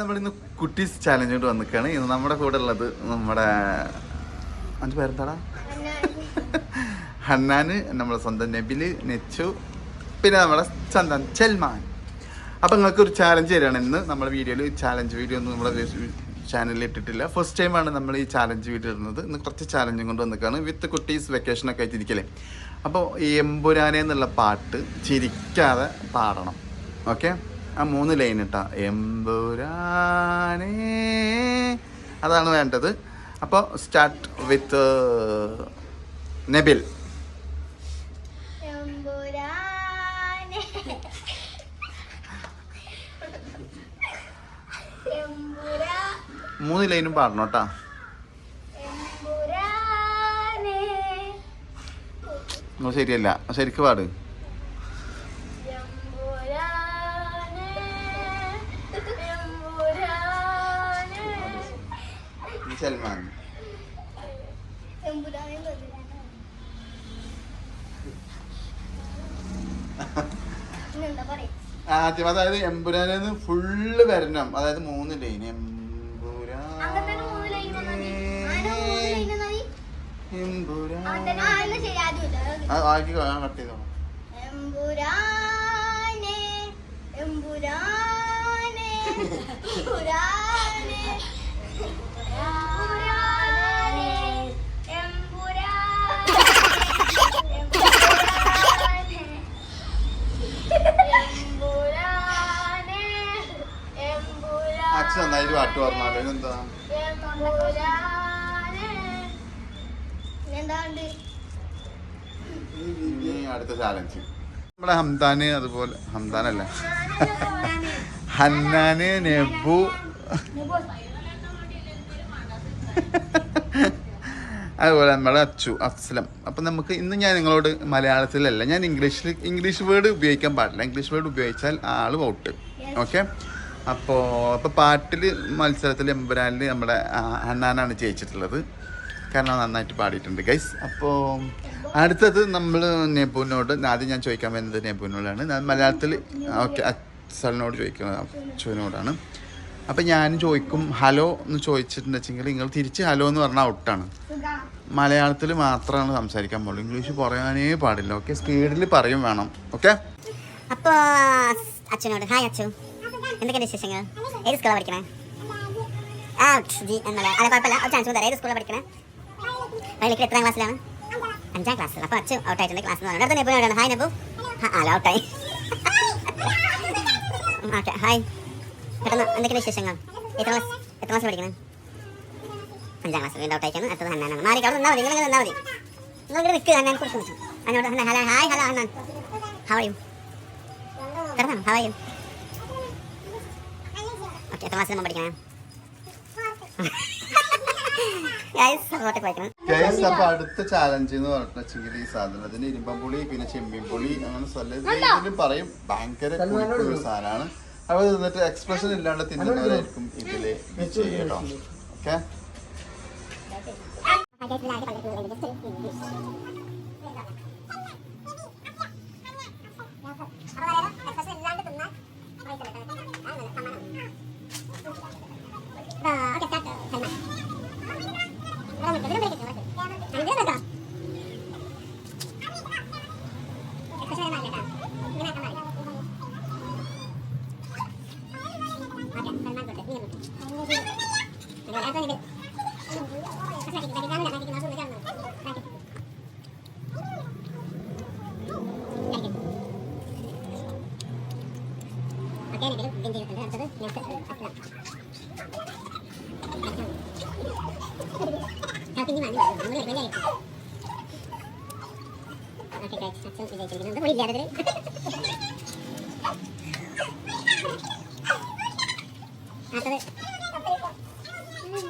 നമ്മൾ ഇന്ന് കുട്ടീസ് ചാലഞ്ച് കൊണ്ട് വന്നിക്കാണ്. ഇന്ന് നമ്മുടെ കൂടെ ഉള്ളത് നമ്മുടെ അഞ്ച് പേരെന്താടാ? ഹന്നാന് നമ്മുടെ സ്വന്തം നബിൽ നെച്ചു പിന്നെ നമ്മുടെ ചന്ദൻ ചെൽമാൻ. അപ്പം നിങ്ങൾക്ക് ഒരു ചാലഞ്ച് തരാണ് ഇന്ന്. നമ്മുടെ വീഡിയോയിൽ ചാലഞ്ച് വീഡിയോ ഒന്നും നമ്മുടെ ചാനലിൽ ഇട്ടിട്ടില്ല. ഫസ്റ്റ് ടൈമാണ് നമ്മൾ ഈ ചാലഞ്ച് വീഡിയോ ഇടുന്നത്. ഇന്ന് കുറച്ച് ചാലഞ്ചും കൊണ്ട് വന്നിക്കാണ്. വിത്ത് കുട്ടീസ് വെക്കേഷനൊക്കെ ആയിട്ട് ഇരിക്കലേ അപ്പോൾ ഈ എമ്പുരാനെ എന്നുള്ള പാട്ട് ചിരിക്കാതെ പാടണം. ഓക്കെ ആ മൂന്ന് ലൈൻ ഇട്ടാ. എമ്പുരാനേ. അതാണ് വേണ്ടത്. അപ്പോൾ സ്റ്റാർട്ട് വിത്ത് നെബിൽ. മൂന്ന് ലൈനും പാടണം കേട്ടാ. ശരിയല്ല. ശരിക്ക് പാട്. സൽമാൻ ആദ്യം അതായത് എമ്പുരാനെന്ന് ഫുള്ള് വരണം. അതായത് മൂന്ന് ലൈൻ എമ്പുരാ ആക്കി കട്ട് ചെയ്തോ. എമ്പുരാനെ എമ്പുരാനെ എമ്പുരാനെ എമ്പുരാനെ. പാട്ട് എന്താണ്ട് ഇനി അടുത്ത ചാലഞ്ച് നമ്മളെ ഹംദാന് അതുപോലെ ഹംദാനല്ല ഹന്നാന് നെബു. അതുപോലെ നമ്മുടെ അച്ചു അഫ്സലം. അപ്പം നമുക്ക് ഇന്ന് ഞാൻ നിങ്ങളോട് മലയാളത്തിലല്ല ഞാൻ ഇംഗ്ലീഷിൽ ഇംഗ്ലീഷ് വേർഡ് ഉപയോഗിക്കാൻ പാടില്ല. ഇംഗ്ലീഷ് വേർഡ് ഉപയോഗിച്ചാൽ ആൾ ഔട്ട് ഓക്കെ അപ്പോൾ അപ്പോൾ പാട്ടിൽ മത്സരത്തിൽ എമ്പുരാനിൽ നമ്മുടെ അണ്ണാനാണ് ജയിച്ചിട്ടുള്ളത്. കാരണം നന്നായിട്ട് പാടിയിട്ടുണ്ട് ഗൈസ് അപ്പോൾ അടുത്തത് നമ്മൾ നെബുവിനോട് ആദ്യം ഞാൻ ചോദിക്കാൻ വരുന്നത് നെബുവിനോടാണ്. മലയാളത്തിൽ ഓക്കെ അച്ഛനോട് ചോദിക്കുന്നത് അച്ഛനോടാണ് അപ്പം ഞാൻ ചോദിക്കും ഹലോ എന്ന് ചോദിച്ചിട്ടുണ്ടെങ്കിൽ നിങ്ങൾ തിരിച്ച് ഹലോ എന്ന് പറഞ്ഞാൽ ഔട്ടാണ്. മലയാളത്തിൽ മാത്രമാണ് സംസാരിക്കാൻ പാടുള്ളൂ ഇംഗ്ലീഷ് പറയാനേ പാടില്ല ഓക്കെ? സ്പീഡിൽ പറയും വേണം ഓക്കെ? അപ്പോ അച്ഛനോട് ഹായ് അച്ചു എന്തൊക്കെയാണ് വിശേഷങ്ങൾ? ഏത് സ്കൂളാണ് പഠിക്കണേ? ആ ജി എന്നല്ല അല്ല കുഴപ്പമില്ല. ഒരു ചാൻസ് തരാം. ഏത് സ്കൂളിലാണ് പഠിക്കണേ? വയലിക്കൽ എത്രാം ക്ലാസ്സിലാണ് അഞ്ചാം ക്ലാസ്സിൽ അപ്പോൾ അച്ഛൻ ഔട്ട് ആയിട്ടുണ്ട് ക്ലാസ് എന്ന് അടുത്ത നെബു എവിടെയാണ്? ഹായ് നെബു അല്ല ഔട്ടായി ഓക്കെ ഹായ് പെട്ടെന്ന് എന്തൊക്കെയാണ് വിശേഷങ്ങൾ? എത്ര ക്ലാസ് എത്ര ക്ലാസ് പഠിക്കണേ? അഞ്ചാം ക്ലാസ്സിൽ വീണ്ടും ഔട്ടായിക്കാണ് അടുത്തത് ഹന്നാനാണ് മാറി അവിടെ നിന്നാൽ മതി. നിങ്ങൾ നിന്നാൽ മതി. നിങ്ങൾ നിൽക്കുക ഹന്നാൻ കൊടുത്തു നിൽക്കും Hannan hello hi hello Hannan. How are you കിടന്നോ. ഹൗ ആർ യു ഓക്കെ എത്ര പഠിക്കണേ? ഗൈസ് അപ്പൊ അടുത്ത ചാലഞ്ച് എന്ന് പറഞ്ഞിട്ടുണ്ടെങ്കിൽ ഈ സാധനത്തിന് ഇരുമ്പമ്പുളി പിന്നെ ചെമ്മീൻ പുളി അങ്ങനെ സ്ഥലം പറയും ഭയങ്കര ഒരു സാധനമാണ്. അപ്പൊ ഇത് എന്നിട്ട് എക്സ്പ്രഷൻ ഇല്ലാണ്ട് തിന്നുന്നവരായിരിക്കും ഇതിൽ After this.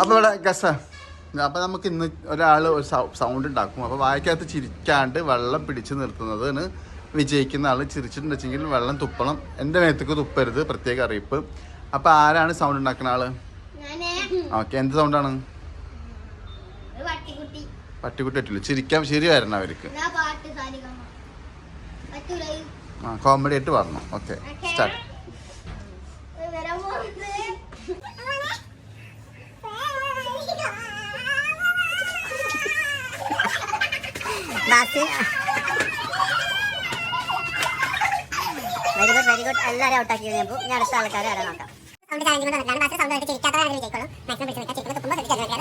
അപ്പൊ ഇവിടെ ഗസ. അപ്പോൾ നമുക്ക് ഇന്ന് ഒരാൾ ഒരു സൗണ്ട് ഉണ്ടാക്കും. അപ്പോൾ വായിക്കകത്ത് ചിരിക്കാണ്ട് വെള്ളം പിടിച്ചു നിർത്തുന്നതിന് വിജയിക്കുന്ന ആൾ ചിരിച്ചിട്ടുണ്ടെങ്കിൽ വെള്ളം തുപ്പണം. എന്റെ മേത്തേക്ക് തുപ്പരുത് പ്രത്യേക അറിയിപ്പ്. അപ്പോൾ ആരാണ് സൗണ്ട് ഉണ്ടാക്കുന്ന ആൾ? ഓക്കെ എന്ത് സൗണ്ടാണ് പട്ടിക്കുട്ടി. പറ്റില്ല ചിരിക്കാൻ ശരി വരണം അവർക്ക്. ആ കോമഡി ആയിട്ട് പറഞ്ഞു ഓക്കെ സ്റ്റാർട്ട് ബാസി വെരി ഗുഡ് വെരി ഗുഡ്. എല്ലാവരും ഔട്ടാക്കി കഴിഞ്ഞപ്പോൾ ഞാൻ അടുത്ത ആൾക്കാരെ ആരാ നോക്കാം. സൗണ്ട് ചാലഞ്ച് കൊണ്ട് സൗണ്ട് ചിരിക്കാത്ത വിജയിക്കുള്ളൂ മാക്സിമം പിടിച്ച് നിൽക്കാം ചിരിക്കുമ്പോൾ തുപ്പുമ്പോൾ ശ്രദ്ധിക്കുക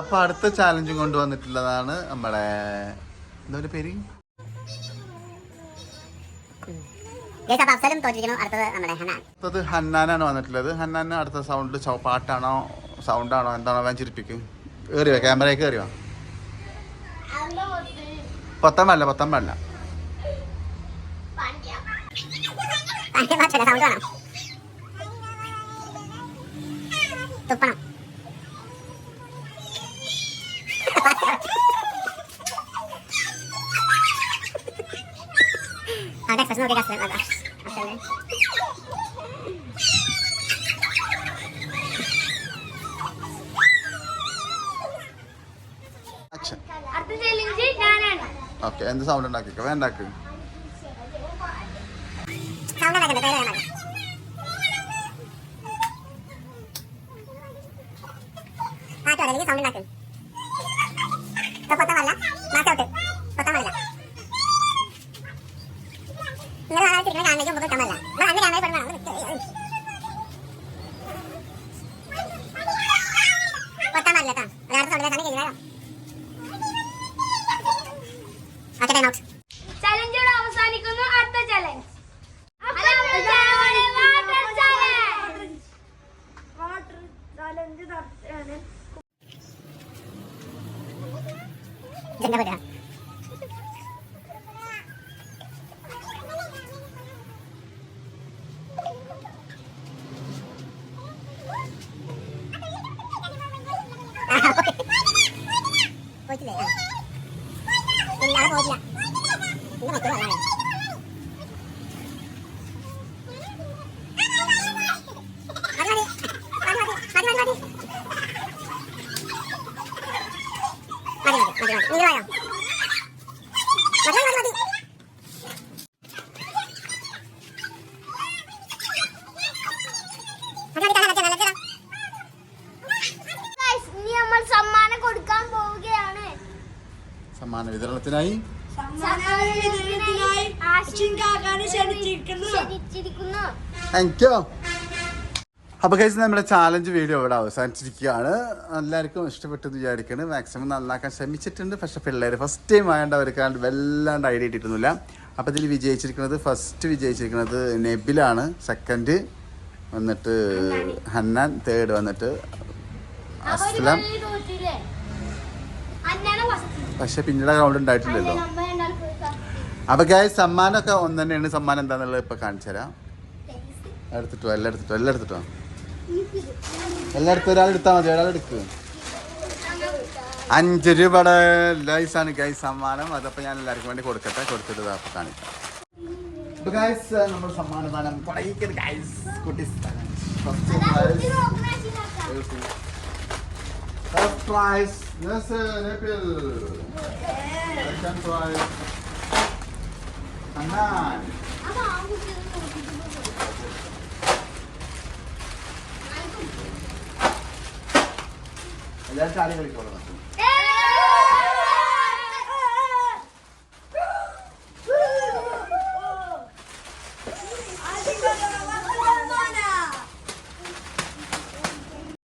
അപ്പൊ അടുത്ത ചാലഞ്ചും കൊണ്ടുവന്നിട്ടുള്ളതാണ് നമ്മുടെ എന്തോ പേര്? അടുത്തത് ഹന്നാനാണ് വന്നിട്ടുള്ളത്. ഹന്നാന് അടുത്ത സൗണ്ട് പാട്ടാണോ സൗണ്ടാണോ എന്താണോ ഞാൻ ചിരിപ്പിക്കും. കേറിയോ ക്യാമറയിൽ കേറിയോ പൊത്തം വേണ്ട പൊത്തം വേണ്ട തുപ്പണം. tak saçma oraya gazla. Aferin. Okay എന്ത് സൗണ്ട് ഉണ്ടാക്കിക്ക വേണ്ടാക്ക് സൗണ്ട് ഉണ്ടാക്കണ്ട പേര് വേണം പാട്ട് സൗണ്ട് ഉണ്ടാക്കും ഇപ്പൊ 全然ダメだ。போயிட்டு இல்லை என்ன போயிட்டு இல்லை സമ്മാനം കൊടുക്കാൻ പോവുകയാണ് സമ്മാന വിതരണത്തിനായി ക്ഷണിച്ചിരിക്കുന്നു താങ്ക് അപ്പോൾ കഴിച്ച് നമ്മുടെ ചാലഞ്ച് വീഡിയോ ഇവിടെ അവസാനിച്ചിരിക്കുകയാണ്. എല്ലാവർക്കും ഇഷ്ടപ്പെട്ടു എന്ന് വിചാരിക്കുന്നത് മാക്സിമം നന്നാക്കാൻ ശ്രമിച്ചിട്ടുണ്ട്. പക്ഷേ പിള്ളേർ ഫസ്റ്റ് ടൈം ആയതുകൊണ്ട് അവർക്ക് വല്ലാണ്ട് ഐഡിയ ഇട്ടിട്ടൊന്നുമില്ല അപ്പോൾ ഇതിൽ വിജയിച്ചിരിക്കുന്നത് ഫസ്റ്റ് വിജയിച്ചിരിക്കുന്നത് നെബിലാണ് സെക്കൻഡ് വന്നിട്ട് ഹന്നാൻ തേർഡ് വന്നിട്ട് അസ്ലം. പക്ഷെ പിന്നീട് റൗണ്ട് ഉണ്ടായിട്ടില്ലല്ലോ. അപ്പോൾ ഗായ സമ്മാനമൊക്കെ ഒന്ന് തന്നെയാണ് സമ്മാനം എന്താണെന്നുള്ളത് ഇപ്പോൾ കാണിച്ചു തരാം എടുത്തിട്ടോ എല്ലാം എടുത്തിട്ടോ എല്ലാം എടുത്തിട്ടോ എല്ലാം എടുത്ത് ഒരാൾ എടുത്താൽ മതി ഒരാൾ എടുക്ക്. അഞ്ച് രൂപയുടെ ലൈസാണ് ഗൈസ് സമ്മാനം. അതപ്പോ ഞാൻ എല്ലാവർക്കും വേണ്ടി കൊടുക്കട്ടെ. കൊടുത്തിട്ട് അപ്പൊ കാണിക്കാം അപ്പോൾ സമ്മാനദാനം പ്രൈസ് ஏதாச்சும் அறிவுரை